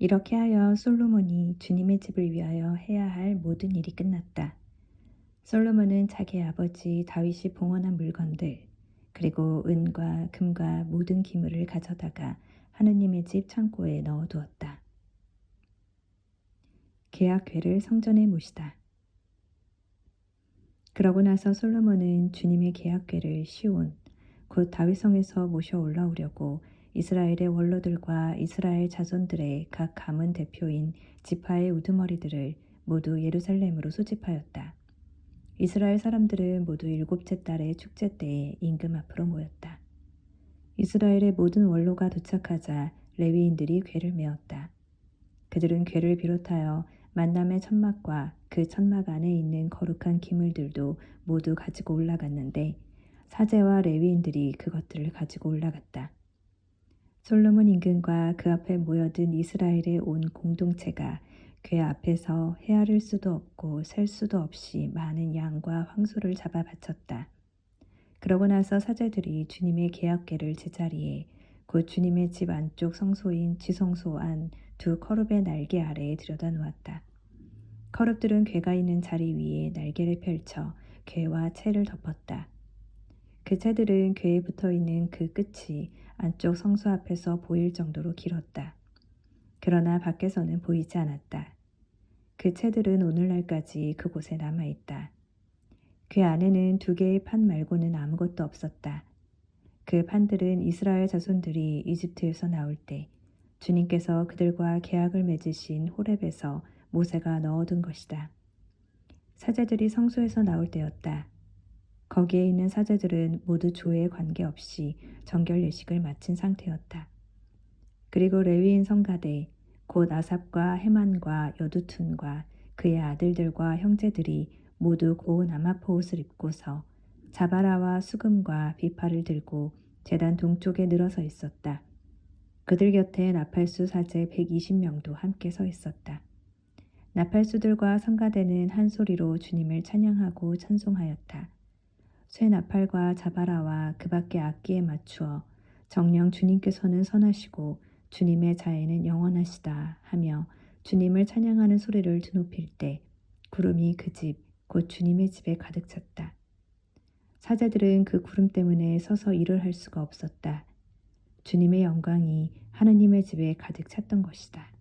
이렇게 하여 솔로몬이 주님의 집을 위하여 해야 할 모든 일이 끝났다. 솔로몬은 자기 아버지 다윗이 봉헌한 물건들 그리고 은과 금과 모든 기물을 가져다가 하느님의 집 창고에 넣어두었다. 계약궤를 성전에 모시다. 그러고 나서 솔로몬은 주님의 계약궤를 시온 곧 다윗성에서 모셔 올라오려고 이스라엘의 원로들과 이스라엘 자손들의 각 가문 대표인 지파의 우두머리들을 모두 예루살렘으로 소집하였다. 이스라엘 사람들은 모두 일곱째 달의 축제 때에 임금 앞으로 모였다. 이스라엘의 모든 원로가 도착하자 레위인들이 궤를 메었다. 그들은 궤를 비롯하여 만남의 천막과 그 천막 안에 있는 거룩한 기물들도 모두 가지고 올라갔는데 사제와 레위인들이 그것들을 가지고 올라갔다. 솔로몬 임금과 그 앞에 모여든 이스라엘의 온 공동체가 궤 앞에서 헤아릴 수도 없고 셀 수도 없이 많은 양과 황소를 잡아 바쳤다. 그러고 나서 사제들이 주님의 계약궤를 제자리에 곧 주님의 집 안쪽 성소인 지성소 안 두 커룹의 날개 아래에 들여다 놓았다. 커룹들은 궤가 있는 자리 위에 날개를 펼쳐 궤와 채를 덮었다. 그 채들은 궤에 붙어 있는 그 끝이 안쪽 성소 앞에서 보일 정도로 길었다. 그러나 밖에서는 보이지 않았다. 그 채들은 오늘날까지 그곳에 남아 있다. 그 안에는 두 개의 판 말고는 아무것도 없었다. 그 판들은 이스라엘 자손들이 이집트에서 나올 때 주님께서 그들과 계약을 맺으신 호렙에서 모세가 넣어둔 것이다. 사제들이 성소에서 나올 때였다. 거기에 있는 사제들은 모두 조에 관계없이 정결 예식을 마친 상태였다. 그리고 레위인 성가대 곧 아삽과 헤만과 여두툰과 그의 아들들과 형제들이 모두 고운 아마포 옷을 입고서 자바라와 수금과 비파를 들고 재단 동쪽에 늘어서 있었다. 그들 곁에 나팔수 사제 120명도 함께 서 있었다. 나팔수들과 성가대는 한 소리로 주님을 찬양하고 찬송하였다. 쇠 나팔과 자바라와 그 밖의 악기에 맞추어 정령 주님께서는 선하시고 주님의 자애는 영원하시다 하며 주님을 찬양하는 소리를 드높일 때 구름이 그 집, 곧 주님의 집에 가득 찼다. 사제들은 그 구름 때문에 서서 일을 할 수가 없었다. 주님의 영광이 하느님의 집에 가득 찼던 것이다.